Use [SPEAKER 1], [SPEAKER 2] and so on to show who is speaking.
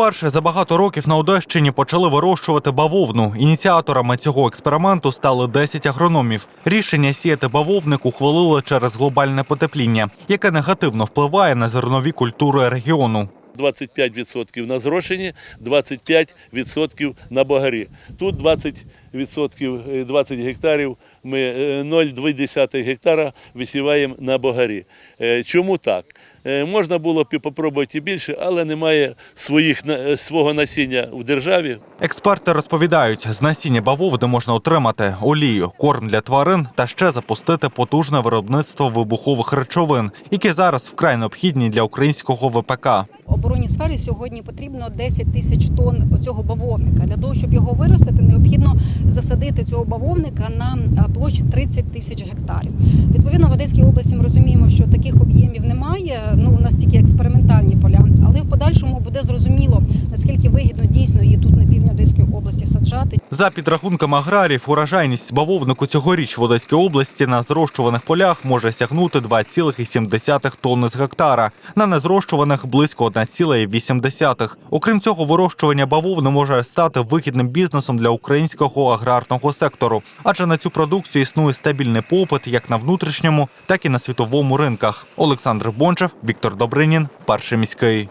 [SPEAKER 1] Вперше за багато років на Одещині почали вирощувати бавовну. Ініціаторами цього експерименту стали 10 агрономів. Рішення сіяти бавовник ухвалили через глобальне потепління, яке негативно впливає на зернові культури регіону.
[SPEAKER 2] 25% на зрошені, 25% на багарі. Тут 20%, е, 20 гектарів ми е, 0,2 гектара висіваємо на багарі. Е, Чому так? Е, Можна було б і попробувати і більше, але немає своїх, е, свого насіння в державі.
[SPEAKER 1] Експерти розповідають, з насіння бавовни можна отримати олію, корм для тварин та ще запустити потужне виробництво вибухових речовин, які зараз вкрай необхідні для українського ВПК.
[SPEAKER 3] оборонній сфері сьогодні потрібно 10 тисяч тонн цього бавовника. Для того, щоб його виростити, необхідно засадити цього бавовника на площі 30 тисяч гектарів. Відповідно, в Одеській області ми розуміємо, що таких саджати.
[SPEAKER 1] За підрахунками аграрів, урожайність бавовнику цьогоріч в Одеській області на зрощуваних полях може сягнути 2,7 тонни з гектара, на незрощуваних близько 1,8. Окрім цього, вирощування бавовни може стати вигідним бізнесом для українського аграрного сектору, адже на цю продукцію існує стабільний попит як на внутрішньому, так і на світовому ринках. Олександр Бончев, Віктор Добринін, перший міський.